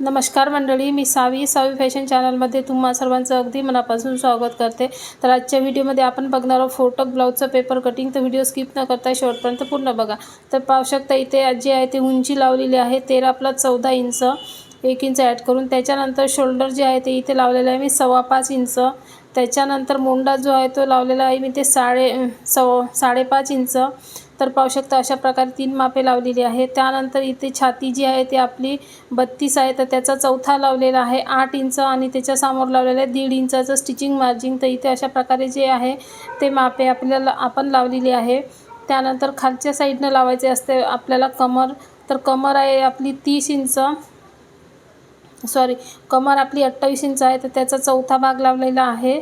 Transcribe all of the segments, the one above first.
नमस्कार मंडळी मी सावी. सावी फॅशन चॅनलमध्ये तुम्हा सर्वांचं अगदी मनापासून स्वागत करते. तर आजच्या व्हिडिओमध्ये आपण बघणार आहोत फोटो ब्लाऊजचं पेपर कटिंग. तर व्हिडिओ स्किप न करता शेवटपर्यंत पूर्ण बघा. तर पाहू शकता इथे जे आहे ते उंची लावलेली आहे तेरा प्लस चौदा इंच एक इंच ॲड करून. त्याच्यानंतर शोल्डर जे आहे ते इथे लावलेलं आहे मी सव्वा पाच इंच. त्याच्यानंतर मोंडा जो आहे तो लावलेला आहे मी ते साडे सव साडेपाच इंच. तर पाहू शकता अशा प्रकारे तीन मापे लावलेली आहे त्यानंतर इथे छाती जी आहे ती आपली बत्तीस आहे. तर त्याचा चौथा लावलेला आहे आठ इंच आणि त्याच्यासमोर लावलेलं आहे दीड इंचाचं स्टिचिंग मार्जिंग तर इथे अशा प्रकारे जे आहे ते मापे आपल्याला आपण लावलेली आहे. त्यानंतर खालच्या साईडनं लावायचे असते आपल्याला कमर. तर कमर आहे आपली तीस इंच. सॉरी कमर आपली अठ्ठावीस इंच आहे. तर त्याचा चौथा भाग लावलेला आहे.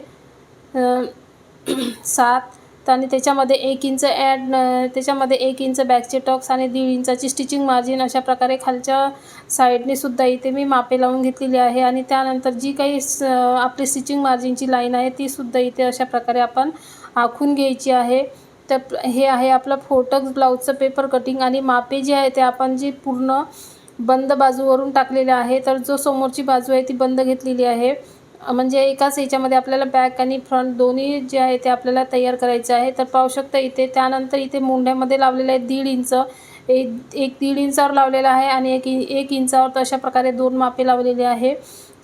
सात. आणि त्याच्यामध्ये एक इंच ॲड त्याच्यामध्ये एक इंच बॅकचे टॉक्स आणि दीड इंचाची स्टिचिंग मार्जिन अशा प्रकारे खालच्या साईडने सुद्धा इथे मी मापे लावून घेतलेली आहे. आणि त्यानंतर जी काही स आपली स्टिचिंग मार्जिनची लाईन आहे ती सुद्धा इथे अशा प्रकारे आपण आखून घ्यायची आहे. तर हे आहे आपलं फोटक्स ब्लाऊजचं पेपर कटिंग आणि मापे जे आहे ते आपण जी पूर्ण बंद बाजूवरून टाकलेले आहे तर जो समोरची बाजू आहे ती बंद घेतलेली आहे. म्हणजे एकाच याच्यामध्ये आपल्याला बॅक आणि फ्रंट दोन्ही जे आहे ते आपल्याला तयार करायचे आहे. तर पाहू शकता इथे त्यानंतर इथे मुंड्यामध्ये लावलेलं आहे दीड इंच. एक एक दीड इंचावर लावलेला आहे आणि एक इ- एक इंचावर अशा प्रकारे दोन मापे लावलेले आहे.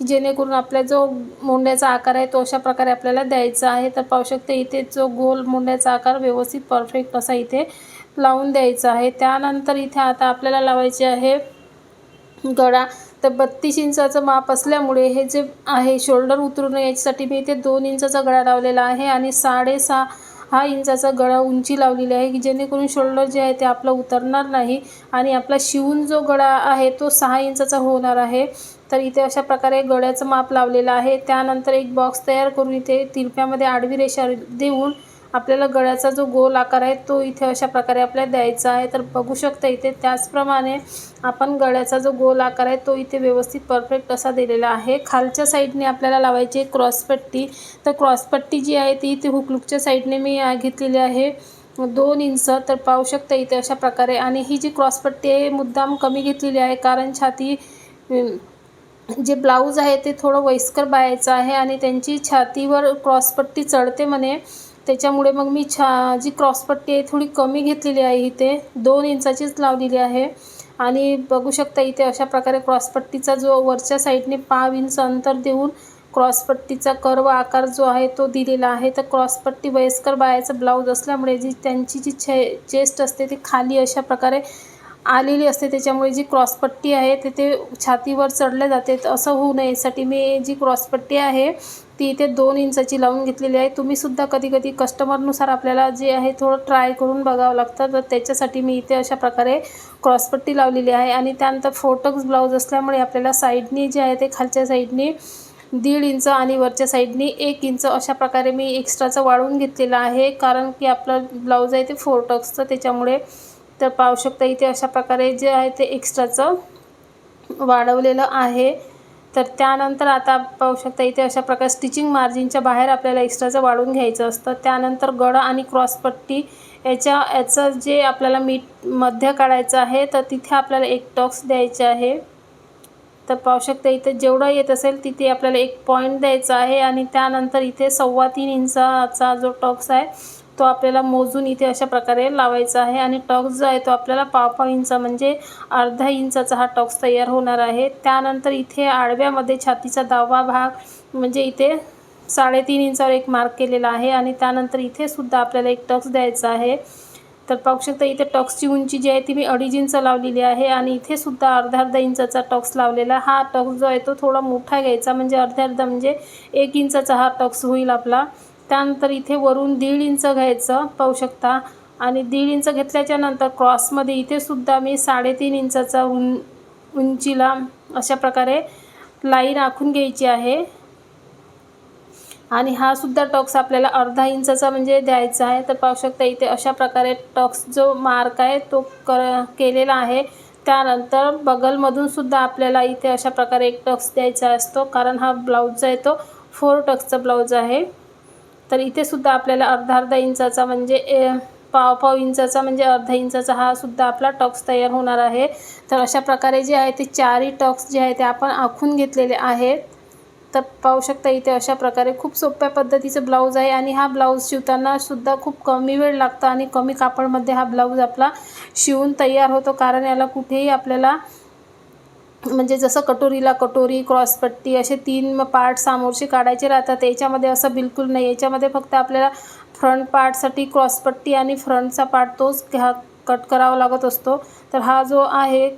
जेणेकरून आपला जो मुंड्याचा आकार आहे तो अशा प्रकारे आपल्याला द्यायचा आहे. तर पाहू शकता इथे जो गोल मुंड्याचा आकार व्यवस्थित परफेक्ट असा इथे लावून द्यायचा आहे. त्यानंतर इथे आता आपल्याला लावायचे आहे गळा. तर बत्तीस इंचाचं माप असल्यामुळे हे जे आहे शोल्डर उतरून याच्यासाठी मी इथे दोन इंचाचा गळा लावलेला आहे आणि साडेसहा हा इंचाचा गळा उंची लावलेली आहे की जेणेकरून शोल्डर जे आहे ते आपलं उतरणार नाही आणि आपला शिवून जो गळा आहे तो सहा इंचाचा होणार आहे. तर इथे अशा प्रकारे गळ्याचं माप लावलेलं आहे. त्यानंतर एक बॉक्स तयार करून इथे तिरप्यामध्ये आडवी रेषा देऊन आपल्याला गळ्याचा जो गोल आकार आहे तो इथे अशा प्रकारे आपल्याला द्यायचा आहे. तर बघू शकता इथे त्याचप्रमाणे आपण गळ्याचा जो गोल आकार आहे तो इथे व्यवस्थित परफेक्ट असा दिलेला आहे. खालच्या साईडने आपल्याला लावायची आहे क्रॉसपट्टी तर क्रॉसपट्टी जी आहे ती इथे हुकलुकच्या साईडने मी घेतलेली आहे. दोन इंच. तर पाहू शकता इथे अशा प्रकारे. आणि ही जी क्रॉसपट्टी आहे मुद्दाम कमी घेतलेली आहे कारण छाती जे ब्लाऊज आहे ते थोडं वयस्कर बायाचं आहे आणि त्यांची छातीवर क्रॉसपट्टी चढते म्हणे. त्याच्यामुळे मग मी छा जी क्रॉसपट्टी आहे थोडी कमी घेतलेली आहे इथे. दोन इंचाचीच लावलेली आहे. आणि बघू शकता इथे अशा प्रकारे क्रॉसपट्टीचा जो वरच्या साईडने पाव इंच अंतर देऊन क्रॉसपट्टीचा कर्व आकार जो आहे तो दिलेला आहे. तर क्रॉसपट्टी वयस्कर बायाचं ब्लाऊज असल्यामुळे जी त्यांची जी छे चेस्ट असते ती खाली अशा प्रकारे आलेली असते. त्याच्यामुळे जी क्रॉसपट्टी आहे ते ते छातीवर चढल्या जाते. असं होऊ नये यासाठी मी जी क्रॉसपट्टी आहे ती इथे दोन इंचाची लावून घेतलेली आहे. तुम्हीसुद्धा कधी कधी कस्टमरनुसार आपल्याला जे आहे थोडं ट्राय करून बघावं लागतं. तर त्याच्यासाठी मी इथे अशा प्रकारे क्रॉसपट्टी लावलेली आहे. आणि त्यानंतर फोटक्स ब्लाऊज असल्यामुळे आपल्याला साईडनी जे आहे ते खालच्या साईडनी दीड इंच आणि वरच्या साईडनी एक इंच अशा प्रकारे मी एक्स्ट्राचं वाढवून घेतलेलं आहे. कारण की आपलं ब्लाऊज आहे ते फोर टक्सचं त्याच्यामुळे तर पाहू शकता इथे अशा प्रकारे जे आहे ते एक्स्ट्राचं वाढवलेलं आहे. तर त्यानंतर आता पाहू शकता इथे अशा प्रकारे स्टिचिंग मार्जिनच्या बाहेर आपल्याला एक्स्ट्राचं वाढून घ्यायचं असतं. त्यानंतर गळा आणि क्रॉसपट्टी याच्या याचं जे आपल्याला मीठ मध्य काढायचं आहे तर तिथे आपल्याला एक टॉक्स द्यायचे आहे. तर पाहू शकता इथे जेवढं येत असेल तिथे आपल्याला एक पॉईंट द्यायचा आहे आणि त्यानंतर इथे सव्वा तीन इंचाचा जो टॉक्स आहे तो आपल्याला मोजून इथे अशा प्रकारे लावायचा आहे आणि टॉक्स जो आहे तो आपल्याला पाव पाव इंच म्हणजे अर्धा इंचाचा हा टॉक्स तयार होणार आहे. त्यानंतर इथे आडव्यामध्ये छातीचा दहावा भाग म्हणजे इथे साडेतीन इंचावर एक मार्क केलेला आहे आणि त्यानंतर इथे सुद्धा आपल्याला एक टक्स द्यायचा आहे. तर पाहू शकता इथे टॉक्सची उंची जी आहे ती मी अडीच इंच लावलेली आहे आणि इथे सुद्धा अर्धा अर्धा इंचाचा टॉक्स लावलेला हा टॉक्स जो आहे तो थोडा मोठा घ्यायचा म्हणजे अर्धा अर्धा म्हणजे एक इंचाचा हा टॉक्स होईल आपला. त्यानंतर इथे वरून दीड इंच घ्यायचं पाहू शकता. आणि दीड इंच घेतल्याच्या नंतर क्रॉसमध्ये इथे सुद्धा मी साडेतीन इंचाचा उं उंचीला अशा प्रकारे लाईन आखून घ्यायची आहे. आणि हा सुद्धा टॉक्स आपल्याला अर्धा इंचाचा म्हणजे द्यायचा आहे. तर पाहू शकता इथे अशा प्रकारे टॉक्स जो मार्क आहे तो कर केलेला आहे. त्यानंतर बगलमधून सुद्धा आपल्याला इथे अशा प्रकारे एक टक्स द्यायचा असतो. कारण हा ब्लाऊज आहे तो फोर टक्सचा ब्लाऊज आहे. तर इथे सुद्धा आपल्याला अर्धा अर्धा इंचाचा म्हणजे ए पाव पाव इंचाचा म्हणजे अर्धा इंचाचा हा सुद्धा आपला टॉक्स तयार होणार आहे. तर अशा प्रकारे जे आहे ते चारही टॉक्स जे आहे ते आपण आखून घेतलेले आहेत. तर पाहू शकता इथे अशा प्रकारे खूप सोप्या पद्धतीचं ब्लाऊज आहे आणि हा ब्लाऊज शिवताना सुद्धा खूप कमी वेळ लागतो आणि कमी कापडमध्ये हा ब्लाऊज आपला शिवून तयार होतो. कारण याला कुठेही आपल्याला म्हणजे जसं कटोरीला कटोरी क्रॉसपट्टी असे तीन पार्ट सामोरचे काढायचे राहतात. याच्यामध्ये असं बिलकुल नाही. याच्यामध्ये फक्त आपल्याला फ्रंट पार्टसाठी क्रॉसपट्टी आणि फ्रंटचा पार्ट तोच घ्या कट करावा लागत असतो. तर हा जो आहे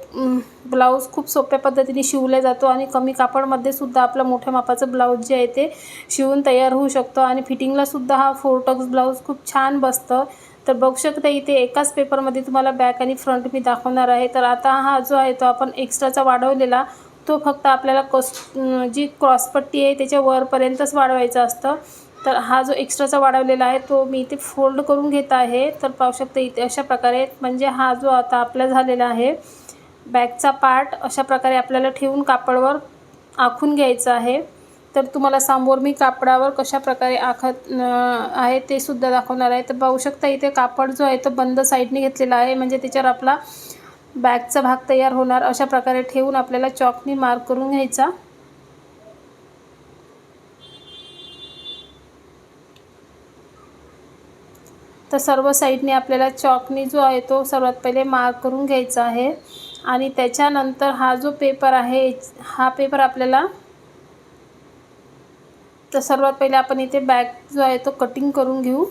ब्लाऊज खूप सोप्या पद्धतीने शिवला जातो आणि कमी कापडमध्ये सुद्धा आपलं मोठ्या मापाचं ब्लाऊज जे आहे ते शिवून तयार होऊ शकतो. आणि फिटिंगलासुद्धा हा फोर टक्स ब्लाऊज खूप छान बसतं. तर बघू शकता इथे एकाच पेपरमध्ये तुम्हाला बॅक आणि फ्रंट मी दाखवणार आहे. तर आता हा जो आहे तो आपण एक्स्ट्राचा वाढवलेला तो फक्त आपल्याला कस जी क्रॉसपट्टी आहे त्याच्या वरपर्यंतच वाढवायचं असतं. तर हा जो एक्स्ट्राचा वाढवलेला आहे तो मी इथे फोल्ड करून घेत आहे. तर पाहू शकता इथे अशा प्रकारे म्हणजे हा जो आता आपला झालेला आहे बॅकचा पार्ट अशा प्रकारे आपल्याला ठेवून कापडवर आखून घ्यायचं आहे. तर तुम्हाला समोर मी कापडावर कशा प्रकारे आखत आहे ते सुद्धा दाखवणार आहे. तर पाहू शकता इथे कापड जो आहे तो बंद साईडने घेतलेला आहे. म्हणजे त्याच्यावर आपला बॅगचा भाग तयार होणार. अशा प्रकारे ठेवून आपल्याला चॉकनी मार्क करून घ्यायचा. तर सर्व साईडने आपल्याला चॉकनी जो आहे तो सर्वात पहिले मार्क करून घ्यायचा आहे. आणि त्याच्यानंतर हा जो पेपर आहे हा पेपर आपल्याला तर सर्वात पहिले आपण इथे बॅग जो आहे तो कटिंग करून घेऊ.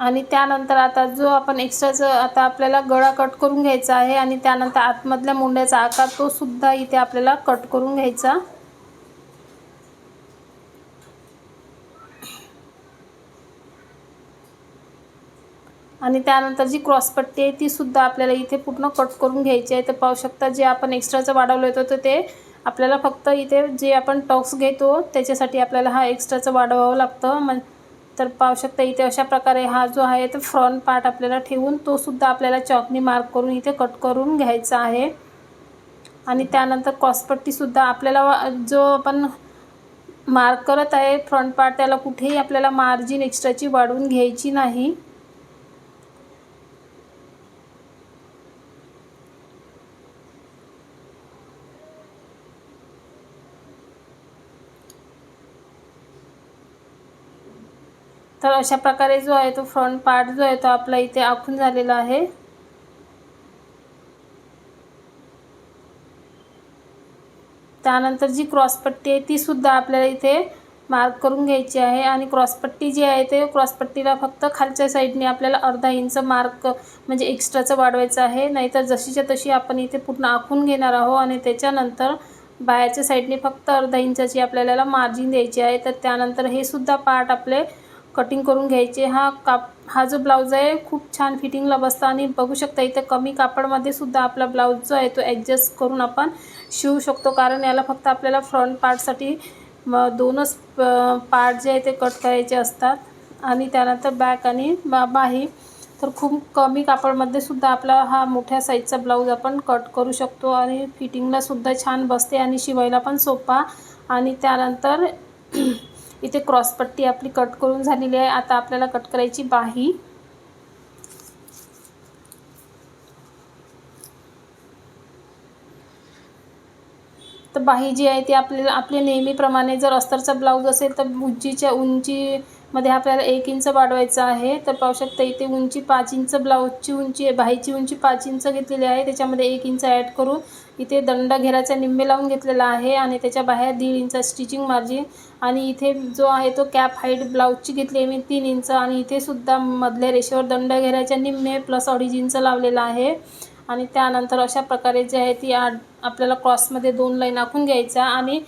आणि त्यानंतर आता जो आपण एक्स्ट्राचं आता आपल्याला गळा कट करून घ्यायचा आहे आणि त्यानंतर आतमधल्या मुंड्याचा आकार तो सुद्धा इथे आपल्याला कट करून घ्यायचा. आणि त्यानंतर जी क्रॉसपट्टी आहे ती सुद्धा आपल्याला इथे पूर्ण कट करून घ्यायची आहे. तर पाहू शकता जे आपण एक्स्ट्राचं वाढवलं होतं तर ते आपल्याला फक्त इथे जे आपण टॉक्स घेतो त्याच्यासाठी आपल्याला हा एक्स्ट्राचं वाढवावं लागतं. मग तर पाहू शकता इथे अशा प्रकारे हा जो आहे तो फ्रंट पार्ट आपल्याला ठेवून तो सुद्धा आपल्याला चॉकनी मार्क करून इथे कट करून घ्यायचा आहे. आणि त्यानंतर क्रॉसपट्टीसुद्धा आपल्याला जो आपण मार्क करत आहे फ्रंट पार्ट त्याला कुठेही आपल्याला मार्जिन एक्स्ट्राची वाढवून घ्यायची नाही. तर अशा प्रकारे जो आहे तो फ्रंट पार्ट जो आहे तो आपला इथे आखून झालेला आहे. त्यानंतर जी क्रॉसपट्टी आहे ती सुद्धा आपल्याला इथे मार्क करून घ्यायची आहे आणि क्रॉसपट्टी जी आहे ते क्रॉसपट्टीला फक्त खालच्या साईडने आपल्याला अर्धा इंच मार्क म्हणजे एक्स्ट्राचं वाढवायचं आहे. नाहीतर जशीच्या तशी आपण इथे पूर्ण आखून घेणार आहोत आणि त्याच्यानंतर बायाच्या साईडने फक्त अर्धा इंचाची आपल्याला मार्जिन द्यायची आहे. तर त्यानंतर हे सुद्धा पार्ट आपले कटिंग करून घ्यायचे. हा काप हा जो ब्लाऊज आहे खूप छान फिटिंगला बसतं आणि बघू शकता इथे कमी कापडमध्ये सुद्धा आपला ब्लाऊज जो आहे तो ॲडजस्ट करून आपण शिवू शकतो. कारण याला फक्त आपल्याला फ्रंट पार्टसाठी दोनच पार्ट जे आहे ते कट करायचे असतात. आणि त्यानंतर बॅक आणि बा बाही. तर खूप कमी कापडमध्ये सुद्धा आपला हा मोठ्या साईजचा ब्लाऊज आपण कट करू शकतो आणि फिटिंगलासुद्धा छान बसते आणि शिवायला पण सोपा. आणि त्यानंतर इथे क्रॉसपट्टी आपली कट करून झालेली आहे. आता आपल्याला कट करायची बाही. तर बाही जी आहे ती आपल्याला आपल्या नेहमीप्रमाणे जर अस्तरचा ब्लाऊज असेल तर उंचीच्या मध्ये आपल्याला एक इंच वाढवायचं आहे. तर पाहू शकता इथे उंची पाच इंच ब्लाऊजची उंची बाहीची उंची पाच इंच घेतलेली आहे. त्याच्यामध्ये एक इंच ॲड करून इथे दंड घेराचा निम्मे लावून घेतलेला आहे आणि त्याच्या बाहेर दीड इंच स्टिचिंग मार्जिन आणि इथे जो आहे तो कॅप हाईट ब्लाऊजची घेतली आहे मी तीन इंच आणि इथे सुद्धा मधल्या रेषेवर दंड घेराच्या निम्मे प्लस अडीच इंच लावलेला आहे. आणि त्यानंतर अशा प्रकारे जे आहे ती आड आपल्याला क्रॉसमध्ये दोन लाईन आखून घ्यायचा आणि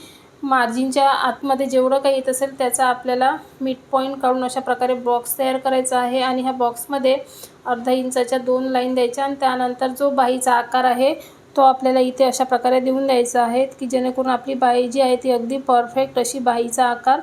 मार्जिनच्या आतमध्ये जेवढं काही येत असेल त्याचा आपल्याला मिड पॉईंट काढून अशा प्रकारे बॉक्स तयार करायचा आहे आणि ह्या बॉक्समध्ये अर्धा इंचाच्या दोन लाईन द्यायच्या आणि त्यानंतर जो बाईचा आकार आहे तो आपल्याला इथे अशा प्रकारे देऊन द्यायचा आहे की जेणेकरून आपली बाई जी आहे ती अगदी परफेक्ट अशी बाईचा आकार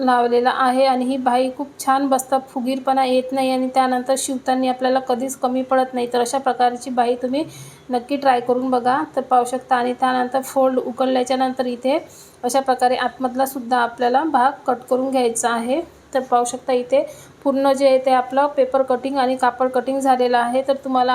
लावलेला आहे आणि ही बाई खूप छान बसतात फुगीरपणा येत नाही आणि त्यानंतर शिवताना आपल्याला कधीच कमी पडत नाही. तर अशा प्रकारची बाई तुम्ही नक्की ट्राय करून बघा तर पाहू शकता. आणि त्यानंतर फोल्ड उकळल्याच्यानंतर इथे अशा प्रकारे आतमधला सुद्धा आपल्याला भाग कट करून घ्यायचा आहे. तर पाहू शकता इथे पूर्ण जे आहे ते आपलं पेपर कटिंग आणि कापड कटिंग झालेलं आहे. तर तुम्हाला